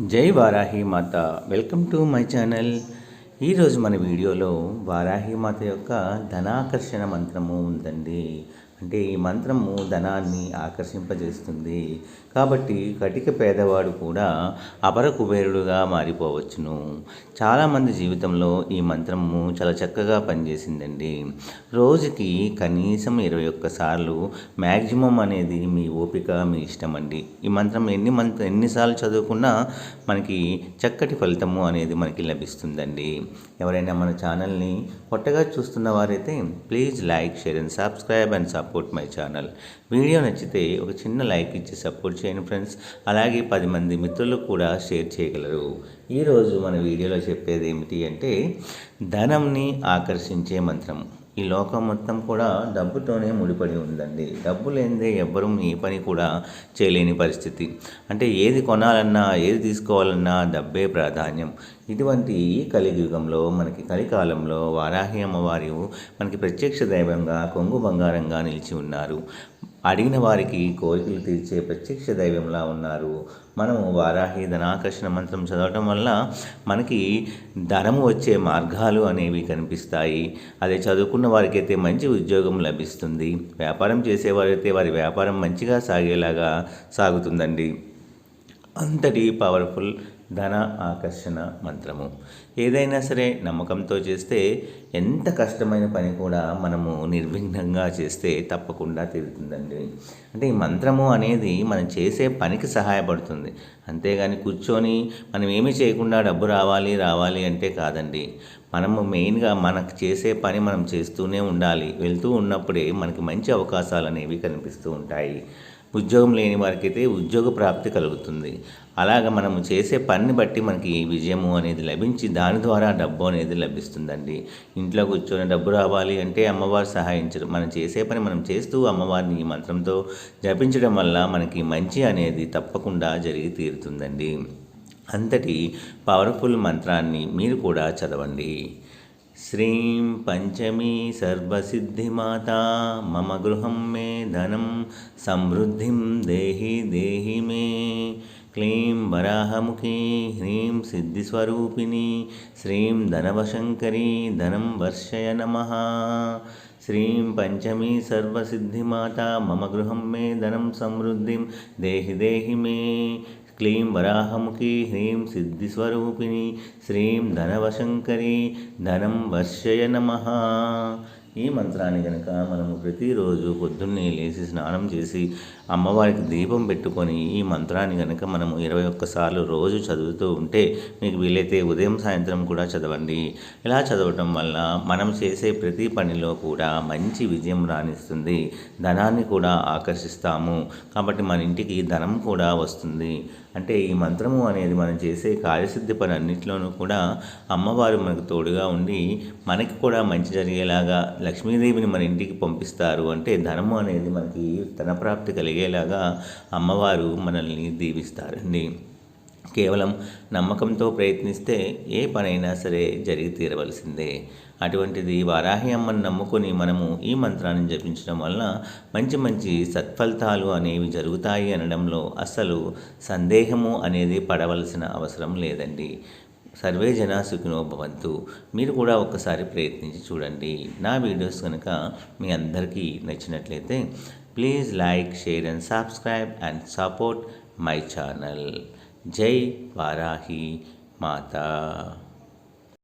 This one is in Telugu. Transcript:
జై వారాహి మాత. Welcome to my channel. ఈరోజు మన వీడియోలో వారాహి మాత యొక్క ధనాకర్షణ మంత్రము ఉందండి. అంటే ఈ మంత్రము ధనాన్ని ఆకర్షింపజేస్తుంది. కాబట్టి కటిక పేదవాడు కూడా అపర కుబేరుడుగా మారిపోవచ్చును. చాలామంది జీవితంలో ఈ మంత్రము చాలా చక్కగా పనిచేసిందండి. రోజుకి కనీసం ఇరవై ఒక్కసార్లు మ్యాక్సిమం అనేది మీ ఓపిక మీ ఇష్టం అండి. ఈ మంత్రం ఎన్ని మంత్ర ఎన్నిసార్లు చదువుకున్నా మనకి చక్కటి ఫలితము అనేది మనకి లభిస్తుందండి. ఎవరైనా మన ఛానల్ని కొత్తగా చూస్తున్న వారైతే please like share and subscribe and support my channel video నచ్చితే ఒక చిన్న లైక్ ఇచ్చి సపోర్ట్ చేయండి ఫ్రెండ్స్ అలాగే పది మంది మిత్రులకు కూడా షేర్ చేయగలరు. ఈరోజు మన వీడియోలో చెప్పేది ఏమిటి అంటే ధనంని ఆకర్షించే మంత్రం. ఈ లోకం మొత్తం కూడా డబ్బుతోనే ముడిపడి ఉందండి. డబ్బు లేనిదే ఎవ్వరూ ఏ పని కూడా చేయలేని పరిస్థితి. అంటే ఏది కొనాలన్నా ఏది తీసుకోవాలన్నా డబ్బే ప్రాధాన్యం. ఇటువంటి ఈ కలియుగంలో మనకి కలికాలంలో వారాహి అమ్మవారు మనకి ప్రత్యక్ష దైవంగా కొంగు బంగారంగా నిలిచి ఉన్నారు. అడిగిన వారికి కోరికలు తీర్చే ప్రత్యక్ష దైవంలా ఉన్నారు. మనము వారాహి ధనాకర్షణ మంత్రం చదవటం వల్ల మనకి ధనము వచ్చే మార్గాలు అనేవి కనిపిస్తాయి. అదే చదువుకున్న వారికి అయితే మంచి ఉద్యోగం లభిస్తుంది. వ్యాపారం చేసేవారైతే వారి వ్యాపారం మంచిగా సాగేలాగా సాగుతుందండి. అంతటి పవర్ఫుల్ ధన ఆకర్షణ మంత్రము. ఏదైనా సరే నమ్మకంతో చేస్తే ఎంత కష్టమైన పని కూడా మనము నిర్విఘ్నంగా చేస్తే తప్పకుండా తీరుతుందండి. అంటే ఈ మంత్రము అనేది మనం చేసే పనికి సహాయపడుతుంది. అంతేగాని కూర్చొని మనం ఏమీ చేయకుండా డబ్బు రావాలి రావాలి అంటే కాదండి. మనము మెయిన్గా మనకు చేసే పని మనం చేస్తూనే ఉండాలి. వెళ్తూ ఉన్నప్పుడే మనకి మంచి అవకాశాలు అనేవి కనిపిస్తూ ఉంటాయి. ఉద్యోగం లేని వారికైతే ఉద్యోగ ప్రాప్తి కలుగుతుంది. అలాగ మనము చేసే పనిని బట్టి మనకి విజయము అనేది లభించి దాని ద్వారా డబ్బు అనేది లభిస్తుందండి. ఇంట్లో కూర్చొని డబ్బు రావాలి అంటే అమ్మవారు సహాయించరు మనం చేసే పని మనం చేస్తూ అమ్మవారిని ఈ మంత్రంతో జపించడం వల్ల మనకి మంచి అనేది తప్పకుండా జరిగి తీరుతుందండి. అంతటి పవర్ఫుల్ మంత్రాన్ని మీరు కూడా చదవండి. శ్రీం పంచమీ సర్వసిద్ధిమాతా మమ గృహం మే ధనం సమృద్ధిం దేహి దేహి మే. క్లీం వరాహముఖీ హ్రీం సిద్ధిస్వరూపిణి శ్రీం ధనవశంకరీ ధనం వర్షయ నమ. శ్రీం పంచమీ సర్వసిద్ధిమాత మమ గృహం మే ధనం సమృద్ధిం దేహి దేహి మే. క్లీం వరాహముఖి హ్రీం సిద్ధిస్వరూపిణి శ్రీం ధనవశంకరి ధనం వర్షయ నమ. ఈ మంత్రాన్ని కనుక మనము ప్రతిరోజు పొద్దున్నే లేచి స్నానం చేసి అమ్మవారికి దీపం పెట్టుకొని ఈ మంత్రాన్ని కనుక మనము ఇరవై ఒక్కసార్లు రోజు చదువుతూ ఉంటే మీకు వీలైతే ఉదయం సాయంత్రం కూడా చదవండి. ఇలా చదవటం వల్ల మనం చేసే ప్రతి పనిలో కూడా మంచి విజయం రాణిస్తుంది. ధనాన్ని కూడా ఆకర్షిస్తాము. కాబట్టి మన ఇంటికి ధనం కూడా వస్తుంది. అంటే ఈ మంత్రము అనేది మనం చేసే కార్యసిద్ధి పని అన్నింటిలోనూ కూడా అమ్మవారు మనకు తోడుగా ఉండి మనకి కూడా మంచి జరిగేలాగా లక్ష్మీదేవిని మన ఇంటికి పంపిస్తారు అంటే ధనము అనేది మనకి ధనప్రాప్తి కలిగేలాగా అమ్మవారు మనల్ని దీవిస్తారండి. కేవలం నమ్మకంతో ప్రయత్నిస్తే ఏ పనైనా సరే జరిగి తీరవలసిందే. అటువంటిది వారాహి అమ్మని నమ్ముకొని మనము ఈ మంత్రాన్ని జపించడం వలన మంచి మంచి సత్ఫలితాలు అనేవి జరుగుతాయి అనడంలో అసలు సందేహము అనేది పడవలసిన అవసరం లేదండి. సర్వే జనా సుఖినో భవంతు. మీరు కూడా ఒక్కసారి ప్రయత్నించి చూడండి. నా వీడియోస్ కనుక మీ అందరికీ నచ్చినట్లయితే please like share and subscribe and support my channel. జై వారాహి మాతా.